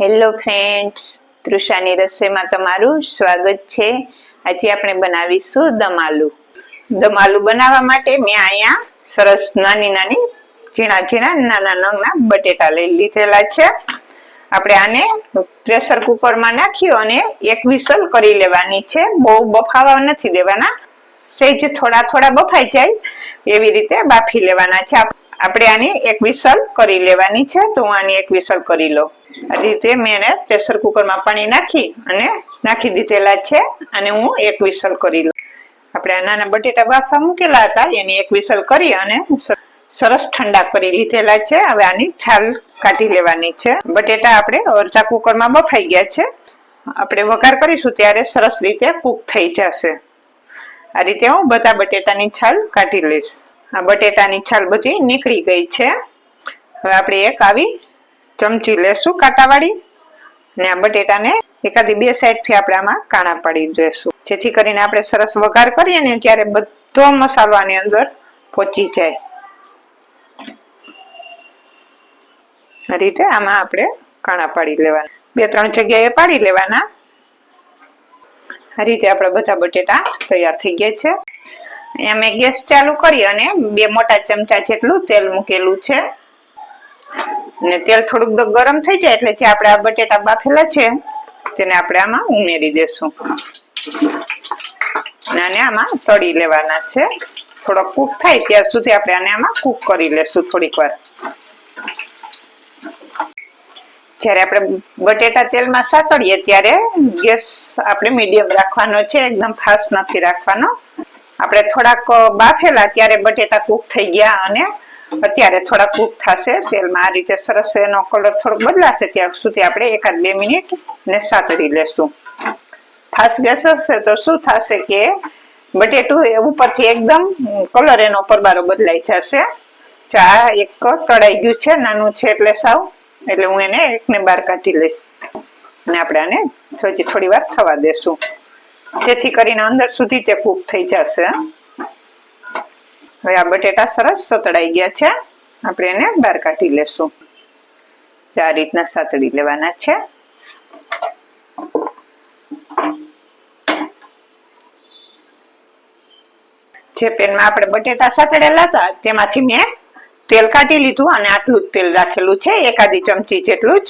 Hello friends તૃષાની રસોઈમાં તમારું સ્વાગત છે. આજે આપણે બનાવીશું દમાલુ. દમાલુ દમ બનાવવા માટે મેં અહીંયા સરસ નાની નાની, ઝીણા ઝીણા, નાના નંગના બટેટા લઈ લીધેલા છે. આપણે આને પ્રેશર કુકરમાં નાખ્યું અને એક વિસલ કરી લેવાની છે. બહુ બફાવા નથી દેવાના. સહેજ થોડા થોડા બફાઈ જાય એવી રીતે બાફી લેવાના છે. આપણે આની એક વિસલ કરી લેવાની છે. તો હું આની એક વિસલ કરી લઉં. રીતે મેં એને પ્રેશર કુકરમાં પાણી નાખી અને નાખી દીધેલા છે અને હું એક વિસલ કરી લઉં. આપણે આ નાના બટેટા બાફા મૂકેલા હતા, એની એક વિસલ કરી અને સરસ ઠંડા કરી લીધેલા છે. હવે આની છાલ કાઢી લેવાની છે. બટેટા આપણે અડધા કુકરમાં બફાઈ ગયા છે. આપણે વઘાર કરીશું ત્યારે સરસ રીતે કૂક થઈ જશે. આ રીતે હું બધા બટેટાની છાલ કાઢી લઈશ. આ બટેટાની છાલ બધી નીકળી ગઈ છે. હવે આપણે એક આવી ચમચી લેશું કાંટાવાળી. ને આ બટેટાને એકાદી બે સાઈડથી આપણે આમાં કાણા પાડી દેશું જેથી કરીને આપણે સરસ વઘાર કરીએ ને ત્યારે બધો મસાલો આની અંદર પહોંચી જાય. આ રીતે આમાં આપણે કાણા પાડી લેવાના. બે ત્રણ જગ્યાએ પાડી લેવાના. આ રીતે આપણે બધા બટેટા તૈયાર થઈ ગયા છે. અમે ગેસ ચાલુ કરી અને બે મોટા ચમચા જેટલું તેલ મૂકેલું છે. અને તેલ થોડુંક ગરમ થઈ જાય એટલે જે આપણે આ બટેટા બાફેલા છે, તેને આપણે આમાં ઉમેરી દેશું. અને આમાં તળી લેવાના છે. થોડો કૂક થાય ત્યાર સુધી આપણે આને આમાં કૂક કરી લેશું થોડીક વાર. જ્યારે આપણે બટેટા તેલમાં સાતળીએ ત્યારે ગેસ આપણે મીડિયમ રાખવાનો છે, એકદમ ફાસ્ટ નથી રાખવાનો. આપણે થોડાક બાફેલા ત્યારે બટેટા કૂક થઈ ગયા અને અત્યારે થોડા કૂક થશે, તેલમાં આ રીતે સરસ એનો કલર થોડોક બદલાશે ત્યાં સુધી આપણે એકાદ બે મિનિટ ને સાતડી લેશું. ફાસ્ટ ગેસ હશે તો શું થશે કે બટેટું ઉપરથી એકદમ કલર એનો પરબારો બદલાઈ જશે. તો આ એક તળાઈ ગયું છે, નાનું છે એટલે સાવ, એટલે હું એને એકને બાર કાઢી લઈશ. અને આપણે આને હજી થોડી વાર થવા દેશું. જેથી કરીને અંદર સુધી તે કૂક થઈ જશે. હવે આ બટેટા સરસ સતળાઈ ગયા છે. આપણે એને બહાર કાઢી લેશું. આ રીતના સાતડી લેવાના છે. જે પેનમાં આપણે બટેટા સાતડેલા હતા, તેમાંથી મેં તેલ કાઢી લીધું અને આટલું જ તેલ રાખેલું છે, એકાદી ચમચી જેટલું જ.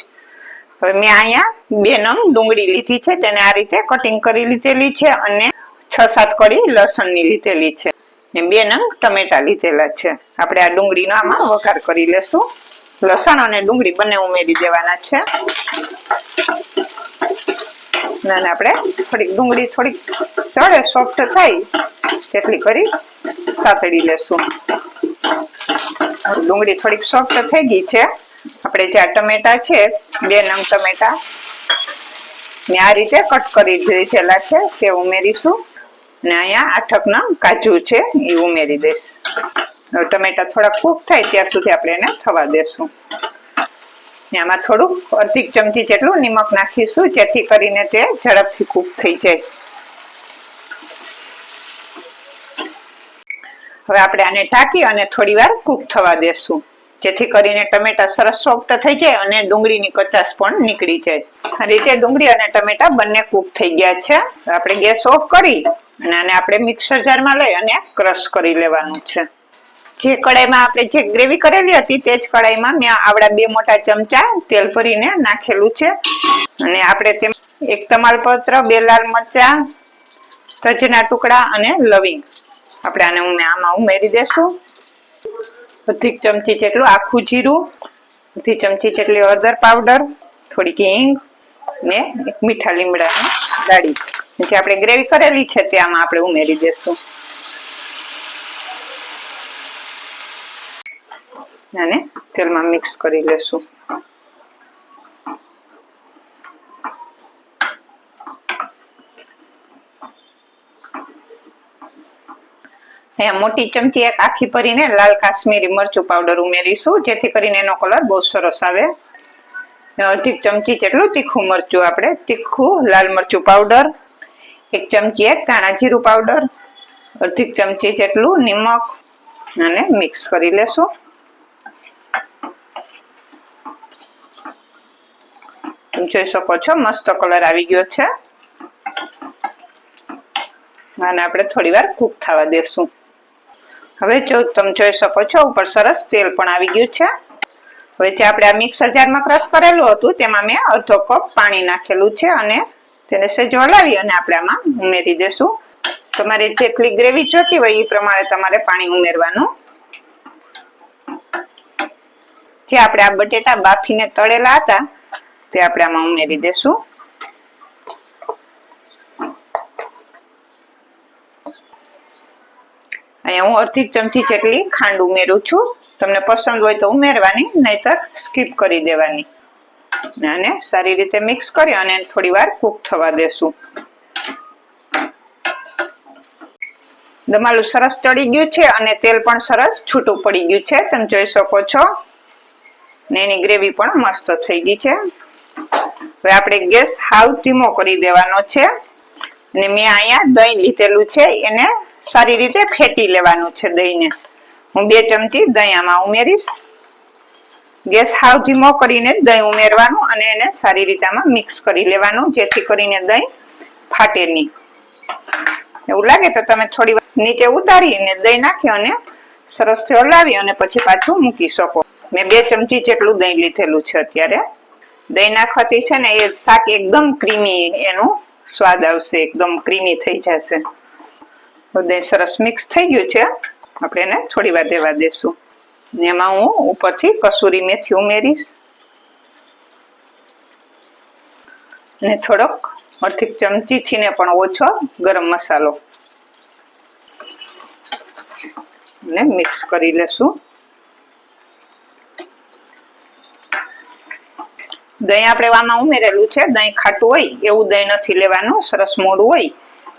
હવે મેં અહીંયા બે નંગ ડુંગળી લીધી છે, તેને આ રીતે કટિંગ કરી લીધેલી છે અને છ સાત કળી લસણની લીધેલી છે. ને બે નંગ ટમેટા લીધેલા છે. આપણે આ ડુંગળીનો આમાં વઘાર કરી લેશું. લસણ અને ડુંગળી બંને ઉમેરી દેવાના છે. અને આપણે થોડીક ડુંગળી થોડીક ચડે સોફ્ટ થાય તેટલી કરી સાતળી લેશું. ડુંગળી થોડીક સોફ્ટ થઈ ગઈ છે. આપણે જે આ ટમેટા છે, બે નંગ ટમેટા, ને આ રીતે કટ કરી દીધેલા છે, તે ઉમેરીશું. ને અહીંયા આઠક ના કાજુ છે, એ ઉમેરી દઈશ. ટમેટા થોડા કૂક થાય ત્યાં સુધી આપણે એને થવા દેશું. આમાં થોડુંક અડધી ચમચી જેટલું નિમક નાખીશું, જેથી કરીને તે ઝડપથી કૂક થઈ જાય. હવે આપણે આને ઢાંકી અને થોડી વાર કૂક થવા દેશું, જેથી કરીને ટમેટા સરસ સોફ્ટ થઈ જાય અને ડુંગળીની કચાશ પણ નીકળી જાય. આ રીતે ડુંગળી અને ટમેટા બંને કૂક થઈ ગયા છે. આપણે ગેસ ઓફ કરી અને આને આપણે મિક્સર જારમાં લઈ અને ક્રશ કરી લેવાનું છે. જે કડાઈમાં આપણે જે ગ્રેવી કરેલી હતી તે જ કડાઈમાં મેં આવડા બે મોટા ચમચા તેલ ભરીને નાખેલું છે. અને આપણે તેમ એક તમાલપત્ર, બે લાલ મરચા, તજના ટુકડા અને લવિંગ. આપણે આને હું આમાં ઉમેરી દેશું. અડધી ચમચી જેટલું આખું જીરું અડધી ચમચી જેટલી હળદર પાવડર, થોડીક હિંગ ને એક મીઠા લીમડાની દાળી જે આપણે ગ્રેવી કરેલી છે, તે આમાં આપણે ઉમેરી દેશું. અને તેલમાં મિક્સ કરી લેશું. અહીંયા મોટી ચમચી એક આખી ભરીને લાલ કાશ્મીરી મરચું પાવડર ઉમેરીશું, જેથી કરીને એનો કલર બહુ સરસ આવે. અડધી ચમચી જેટલું તીખું મરચું આપણે, તીખું લાલ મરચું પાવડર એક ચમચી એક ધાણા જીરું પાવડર અડધી ચમચી જેટલું નિમક અને મિક્સ કરી લેશું. તમે જોઈ શકો છો, મસ્ત કલર આવી ગયો છે. અને આપણે થોડી વાર કૂક થવા દેશું. હવે જો તમે જોઈ શકો છો, ઉપર સરસ તેલ પણ આવી ગયું છે. હવે જે આપણે આ મિક્સર જારમાં ક્રશ કરેલું હતું, તેમાં મેં અડધો કપ પાણી નાખેલું છે અને તેને સેજ હલાવી અને આપણે આમાં ઉમેરી દેશું. તમારે જેટલી ગ્રેવી જોતી હોય એ પ્રમાણે તમારે પાણી ઉમેરવાનું. જે આપણે આ બટેટા બાફીને તળેલા હતા, તે આપણે આમાં ઉમેરી દેશું. અહીંયા હું અડધી ચમચી જેટલી ખાંડ ઉમેરું છું. તમને પસંદ હોય તો ઉમેરવાની, નહીતર સ્કીપ કરી દેવાની. અને સારી રીતે મિક્સ કરી અને થોડી વાર કૂક થવા દેશું. દમાલું સરસ ચડી ગયું છે અને તેલ પણ સરસ છૂટું પડી ગયું છે. તમે જોઈ શકો છો. ને એની ગ્રેવી પણ મસ્ત થઈ ગઈ છે. હવે આપણે ગેસ હાવ ધીમો કરી દેવાનો છે. અને મેં અહીંયા દહીં લીધેલું છે. એને સારી રીતે ફેટી લેવાનું છે દહીંને. હું બે ચમચી દહીં આમાં ઉમેરીશ. ગેસ હાવ ધીમો કરીને દહીં ઉમેરવાનું અને એને સારી રીતે આમાં મિક્સ કરી લેવાનું, જેથી કરીને દહીં ફાટે નહીં. એવું લાગે તો તમે થોડી વાર નીચે ઉતારીને દહીં નાખી અને સરસ હલાવી અને પછી પાછું મૂકી શકો. મેં બે ચમચી જેટલું દહીં લીધેલું છે અત્યારે. દહીં નાખવાથી છે ને એ શાક એકદમ ક્રીમી એનું સ્વાદ આવશે, એકદમ ક્રીમી થઈ જશે. દહીં સરસ મિક્સ થઈ ગયું છે. આપણે એને થોડી વાર રહેવા દેશું. ને એમાં હું ઉપરથી કસૂરી મેથી ઉમેરીશ. અને થોડોક અડધી ચમચીથી ને પણ ઓછો ગરમ મસાલો. ને મિક્સ કરી લેશું. દહીં આપણે આમાં ઉમેરેલું છે. દહીં ખાટું હોય, એવું દહીં નથી લેવાનું. સરસ મોડું હોય,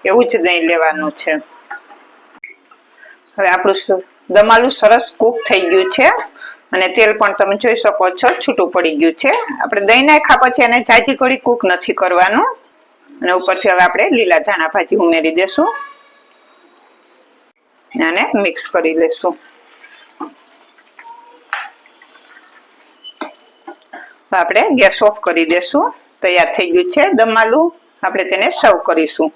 એવું જ દહીં લેવાનું છે. હવે આપણું દમાલું સરસ કૂક થઈ ગયું છે. અને તેલ પણ તમે જોઈ શકો છો, છૂટું પડી ગયું છે. આપણે દહીં નાખ્યા પછી એને જાજી ઘડી કૂક નથી કરવાનું. અને ઉપરથી હવે આપણે લીલા ધાણા ભાજી ઉમેરી દેશું. અને મિક્સ કરી લેશું. આપણે ગેસ ઓફ કરી દેશું. તૈયાર થઈ ગયું છે દમાલું. આપણે તેને સર્વ કરીશું.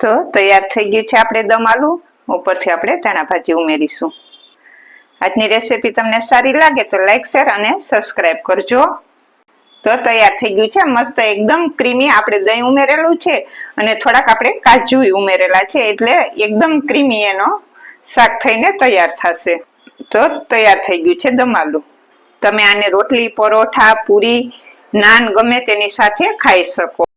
તો તૈયાર થઈ ગયું છે આપણે દમ આલુ. ઉપરથી આપણે ધાણા ભાજી ઉમેરીશું. આજની રેસીપી તમને સારી લાગે તો લાઈક શેર અને સબસ્ક્રાઇબ કરજો. તો તૈયાર થઈ ગયું છે. મસ્ત એકદમ ક્રીમી આપણે દહીં ઉમેરેલું છે અને થોડાક આપણે કાજુ ઉમેરેલા છે એટલે એકદમ ક્રીમી એનો શાક થઈને તૈયાર થશે. તો તૈયાર થઈ ગયું છે દમાલું તમે આને રોટલી, પરોઠા, પૂરી, નાન ગમે તેની સાથે ખાઈ શકો.